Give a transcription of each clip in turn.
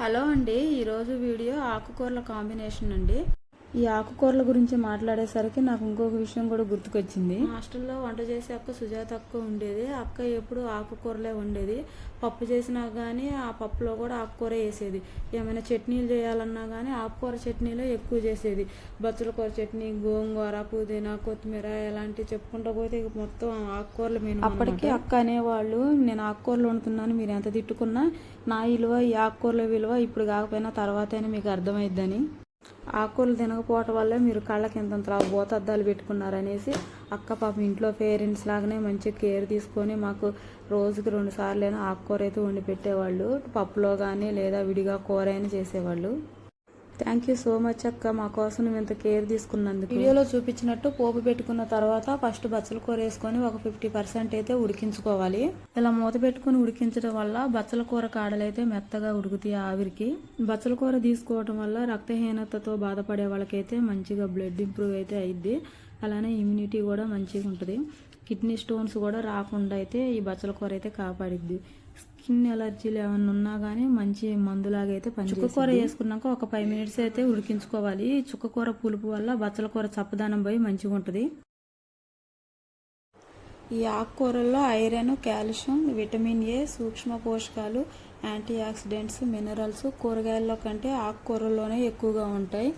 Hello అండి ఈరోజు video ఆకుకూరల కాంబినేషన్ అండి. ఈ ఆకుకూరల గురించి మాట్లాడేసరికి నాకు ఇంకొక విషయం కూడా గుర్తుకొచ్చింది. హాస్టల్లో వంట చేసే అక్క సుజాత అక్క ఉండేది. అక్క ఎప్పుడు ఆకుకూరలే ఉండేది పప్పు చేసినా కానీ ఆ పప్పులో కూడా ఆకుకూర వేసేది. ఏమైనా చట్నీలు చేయాలన్నా కానీ ఆకుకూర చట్నీలో ఎక్కువ చేసేది. బచ్చల కూర చట్నీ గోంగూర పుదీనా కొత్తిమీర ఇలాంటివి చెప్పుకుంటూ పోతే మొత్తం ఆకుకూరలు మెను అప్పటికి అక్క అనేవాళ్ళు నేను ఆకుకూరలు వండుతున్నాను మీరు ఎంత తిట్టుకున్నా నా విలువ ఈ ఆకుకూరల విలువ ఇప్పుడు కాకపోయినా తర్వాతైనా మీకు అర్థమైద్దని. ఆకుకూరలు తినకపోవటం వల్లే మీరు కళ్ళకి ఎంత బోతద్దాలు పెట్టుకున్నారనేసి అక్క పాపం ఇంట్లో పేరెంట్స్ లాగానే మంచి కేర్ తీసుకొని మాకు రోజుకి రెండు అయినా ఆకుకూర అయితే వండి పెట్టేవాళ్ళు. పప్పులో కానీ లేదా విడిగా కూర అయినా చేసేవాళ్ళు. థ్యాంక్ యూ సో మచ్ అక్క. మా కోసం నువ్వు ఇంత కేర్ తీసుకున్నందుకు. వీడియోలో చూపించినట్టు పోపు పెట్టుకున్న తర్వాత ఫస్ట్ బచ్చల కూర వేసుకొని ఒక ఫిఫ్టీ పర్సెంట్ అయితే ఉడికించుకోవాలి. ఇలా మూత పెట్టుకుని ఉడికించడం వల్ల బచ్చల కూర కాడలైతే మెత్తగా ఉడుకుతాయి ఆవిరికి. బచ్చల కూర తీసుకోవడం వల్ల రక్తహీనతతో బాధపడే వాళ్ళకైతే మంచిగా బ్లడ్ ఇంప్రూవ్ అయితే అయింది అలానే ఇమ్యూనిటీ కూడా మంచిగా ఉంటుంది. కిడ్నీ స్టోన్స్ కూడా రాకుండా అయితే ఈ బచ్చల కూర అయితే కాపాడిద్ది. స్కిన్ ఎలర్జీలు ఏమైనా ఉన్నా కానీ మంచి మందులాగా అయితే పని చుక్క కూర వేసుకున్నాక ఒక ఫైవ్ మినిట్స్ అయితే ఉడికించుకోవాలి. ఈ చుక్క కూర పులుపు వల్ల బచ్చల కూర చప్పదనం పోయి మంచిగా ఉంటుంది. ఈ ఆకుకూరల్లో ఐరన్ కాల్షియం విటమిన్ ఏ సూక్ష్మ పోషకాలు యాంటీ ఆక్సిడెంట్స్ మినరల్స్ కూరగాయల్లో కంటే ఆకుకూరల్లోనే ఎక్కువగా ఉంటాయి.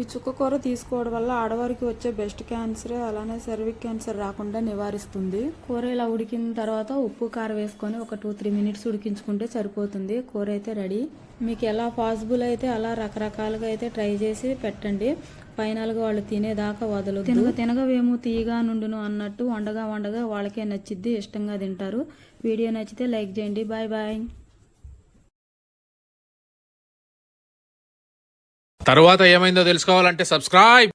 ఈ చుక్క కూర తీసుకోవడం వల్ల ఆడవారికి వచ్చే బెస్ట్ క్యాన్సర్ అలానే సర్విక్ క్యాన్సర్ రాకుండా నివారిస్తుంది. కూర ఇలా ఉడికిన తర్వాత ఉప్పు కారం వేసుకొని ఒక టూ త్రీ మినిట్స్ ఉడికించుకుంటే సరిపోతుంది. కూర అయితే రెడీ. మీకు ఎలా పాసిబుల్ అయితే అలా రకరకాలుగా అయితే ట్రై చేసి పెట్టండి. ఫైనల్గా వాళ్ళు తినేదాకా వదలదు తినగ తినగవేమో తీయగా నుండును అన్నట్టు వండగా వండగా వాళ్ళకే నచ్చిద్ది ఇష్టంగా తింటారు. వీడియో నచ్చితే లైక్ చేయండి. Bye bye. తరువాత ఏమైందో తెలుసుకోవాలంటే సబ్స్క్రైబ్